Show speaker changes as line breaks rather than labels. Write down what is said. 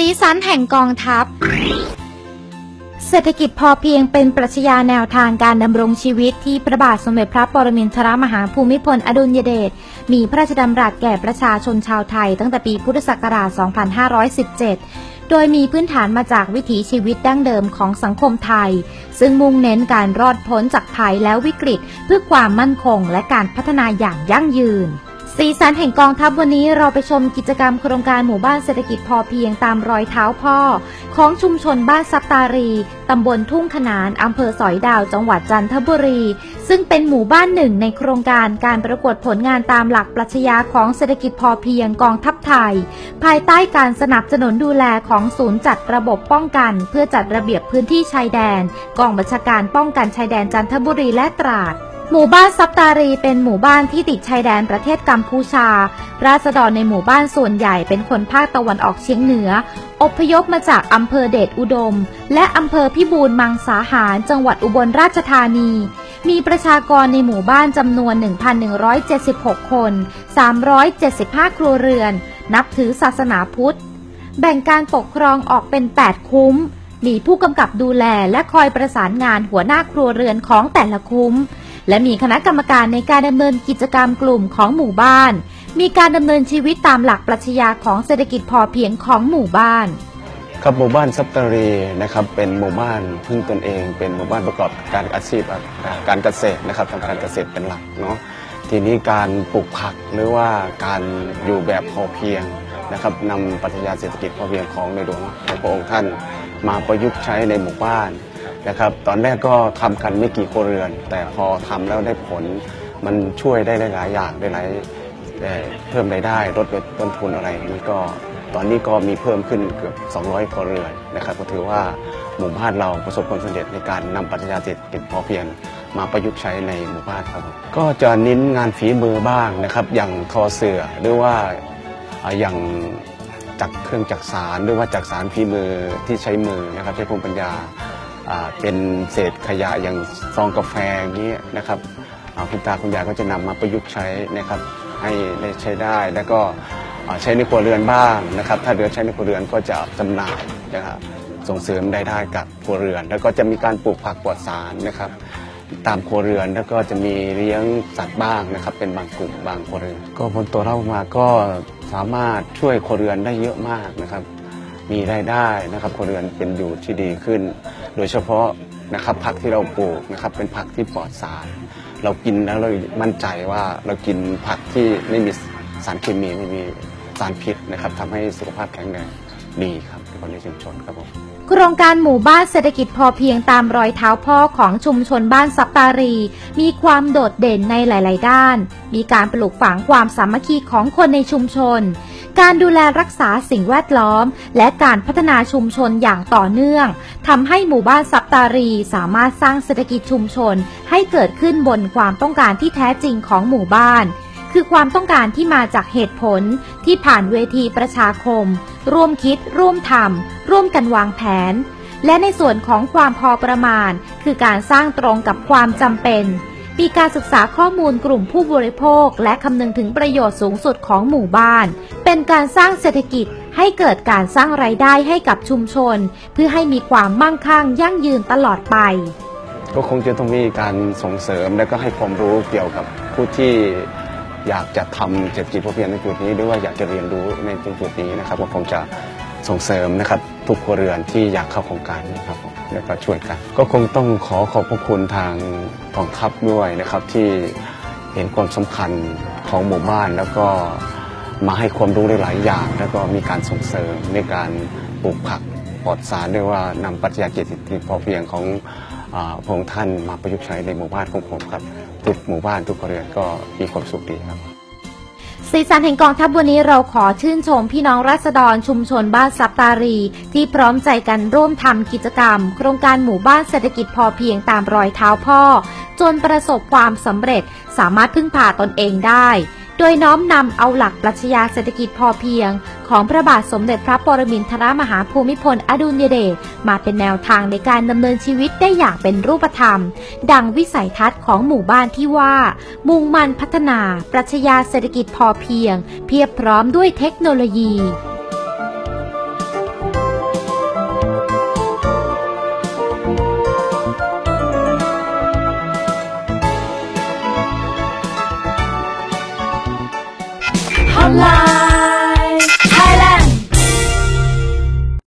สีสันแห่งกองทัพ เศรษฐกิจพอเพียงเป็นปรัชญาแนวทางการดำรงชีวิตที่พระบาทสมเด็จพระปรมินทรมหาภูมิพลอดุลยเดช มีพระราชดำรัสแก่ประชาชนชาวไทย ตั้งแต่ปีพุทธศักราช 2517โดยมีพื้นฐานมาจากวิถีชีวิตดั้งเดิมของสังคมไทย ซึ่งมุ่งเน้นการรอดพ้นจากภัยแล้ววิกฤต เพื่อความมั่นคงและการพัฒนาอย่างยั่งยืน สีสันแห่งกองทัพวันนี้เราไปชมกิจกรรมโครงการหมู่บ้านเศรษฐกิจพอเพียงตามรอยเท้าพ่อ ของชุมชนบ้านซับตารี ตำบลทุ่งขนาน อำเภอสอยดาว จังหวัดจันทบุรี ซึ่งเป็นหมู่บ้านหนึ่งในโครงการการประกวดผลงานตามหลักปรัชญาของเศรษฐกิจพอเพียงกองทัพไทย ภายใต้การสนับสนุนดูแลของศูนย์จัดระบบป้องกัน เพื่อจัดระเบียบพื้นที่ชายแดน กองบัญชาการป้องกันชายแดนจันทบุรีและตราด หมู่บ้านซับตารีเป็นหมู่บ้านที่ติดชายแดนประเทศกัมพูชา ราษฎรในหมู่บ้านส่วนใหญ่เป็นคนภาคตะวันออกเฉียงเหนือ อพยพมาจากอำเภอเดชอุดม และอำเภอพิบูลมังสาหาร จังหวัดอุบลราชธานี มีประชากรในหมู่บ้านจำนวน 1,176 คน 375 ครัวเรือน นับถือศาสนาพุทธ แบ่งการปกครองออกเป็น 8 คุ้ม มีผู้กำกับดูแลและคอยประสานงานหัวหน้าครัวเรือนของแต่ละคุ้ม และมีคณะกรรมการในการดำเนินกิจกรรมกลุ่มของหมู่บ้าน มีการดำเนินชีวิตตามหลักปรัชญาของเศรษฐกิจพอเพียงของหมู่บ้าน
ครับหมู่บ้านซับตรีนะครับเป็นหมู่บ้านพึ่งตนเอง เป็นหมู่บ้านประกอบการอาชีพการเกษตรนะครับทำการเกษตรเป็นหลักเนาะทีนี้การปลูกผักหรือว่าการอยู่แบบพอเพียงนะครับนำปรัชญาเศรษฐกิจพอเพียงของในหลวงของพระองค์ท่านมาประยุกต์ใช้ในหมู่บ้าน นะครับ ตอนแรกก็ทำกันไม่กี่ครเรือน แต่พอทำแล้วได้ผล มันช่วยได้หลายอย่างได้หลายเเพิ่มรายได้ลดต้นทุนอะไรนี่ก็ตอนนี้ก็มีเพิ่มขึ้นเกือบ 200ครัวเรือนนะครับ ก็ถือว่าหมู่บ้านเราประสบความสำเร็จในการนำปรัชญาเศรษฐกิจพอเพียงมาประยุกต์ใช้ในหมู่บ้านครับก็จะเน้นงานฝีมือบ้างนะครับ อย่างทอเสือหรือว่าอย่างจักเครื่องจักสารหรือว่าจักสารฝีมือที่ใช้มือนะครับใช้ภูมิปัญญา เป็นเศษขยะอย่างซองกาแฟอย่างนี้นะครับคุณตาคุณยายก็จะนำมาประยุกต์ใช้นะครับให้ได้ใช้ได้แล้วก็ใช้ในครัวเรือนบ้างนะครับ ถ้าเหลือใช้ในครัวเรือนก็จะจำหน่ายนะครับส่งเสริมรายได้กับครัวเรือน แล้วก็จะมีการปลูกผักปลอดสารนะครับ ตามครัวเรือนแล้วก็จะมีเลี้ยงสัตว์บ้างนะครับ เป็นบางกลุ่มบางครัวเรือน ก็ผลตัวเรามาก็สามารถช่วยครัวเรือนได้เยอะมากนะครับ มีรายได้นะครับครัวเรือนเป็นอยู่ที่ดีขึ้น โดยเฉพาะนะครับผักที่เราปลูกนะครับเป็นผักที่ปลอดสาร เรากินแล้วเรามั่นใจว่าเรากินผักที่ไม่มีสารเคมีไม่มีสารพิษนะครับทำให้สุขภาพแข็งแรงดีครับในคนในชุมชนครับผม
โครงการหมู่บ้านเศรษฐกิจพอเพียงตามรอยเท้าพ่อของชุมชนบ้านซับตารี มีความโดดเด่นในหลาย ๆ ด้าน มีการปลูกฝังความสามัคคีของคนในชุมชน การดูแลรักษาสิ่งแวดล้อม และการพัฒนาชุมชนอย่างต่อเนื่องทำให้หมู่บ้านซับตารีสามารถสร้างเศรษฐกิจชุมชน ให้เกิดขึ้นบนความต้องการที่แท้จริงของหมู่บ้าน คือความต้องการที่มาจากเหตุผลที่ผ่านเวทีประชาคม ร่วมคิด ร่วมทำร่วมกันวางแผน และในส่วนของความพอประมาณ คือการสร้างตรงกับความจำเป็น มีการศึกษาข้อมูลกลุ่มผู้บริโภค และคำนึงถึงประโยชน์สูงสุดของหมู่บ้าน เป็นการสร้างเศรษฐกิจให้เกิดการสร้างไรายได้ให้กับชุมชน เพื่อให้มีความมั่งคั่งยั่งยืนตลอดไป
ก็คงจะต้องมีการส่งเสริมและก็ให้ความรู้เกี่ยวกับผู้ที่อยากจะทำเศรษฐกิจพอเพียงในจุดนี้หรือว่าอยากจะเรียนรู้ในจุดนี้นะครับก็คงจะส่งเสริมนะครับ ทุกครัวเรือนที่อยากเข้าโครงการนี้ครับผมแล้วก็ช่วยกัน ก็คงต้องขอขอบพระคุณทางกองทัพด้วยนะครับที่เห็นความสำคัญของหมู่บ้านแล้วก็มาให้ความรู้หลายๆอย่าง แล้วก็มีการส่งเสริมในการปลูกผักปลอดสารด้วยว่านำปรัชญาเศรษฐกิจพอเพียงของอพระองค์ท่านมาประยุกต์ใช้ในหมู่บ้านของผมครับทุกหมู่บ้านทุกครัวเรือนก็มีความสุขดีครับ
สีสันแห่งกองทัพวันนี้เราขอชื่นชมพี่น้องราษฎรชุมชนบ้านซับตารี ที่พร้อมใจกันร่วมทำกิจกรรม โครงการหมู่บ้านเศรษฐกิจพอเพียงตามรอยเท้าพ่อ จนประสบความสำเร็จสามารถพึ่งพาตนเองได้ โดยน้อมนำเอาหลักปรัชญาเศรษฐกิจพอเพียง ของพระบาทสมเด็จพระปรมินทรมหาภูมิพลอดุลยเดชมาเป็นแนวทางในการดำเนินชีวิตได้อย่างเป็นรูปธรรม ดังวิสัยทัศน์ของหมู่บ้านที่ว่า มุ่งมั่นพัฒนา ปรัชญาเศรษฐกิจพอเพียง เพียบพร้อมด้วยเทคโนโลยี อนไล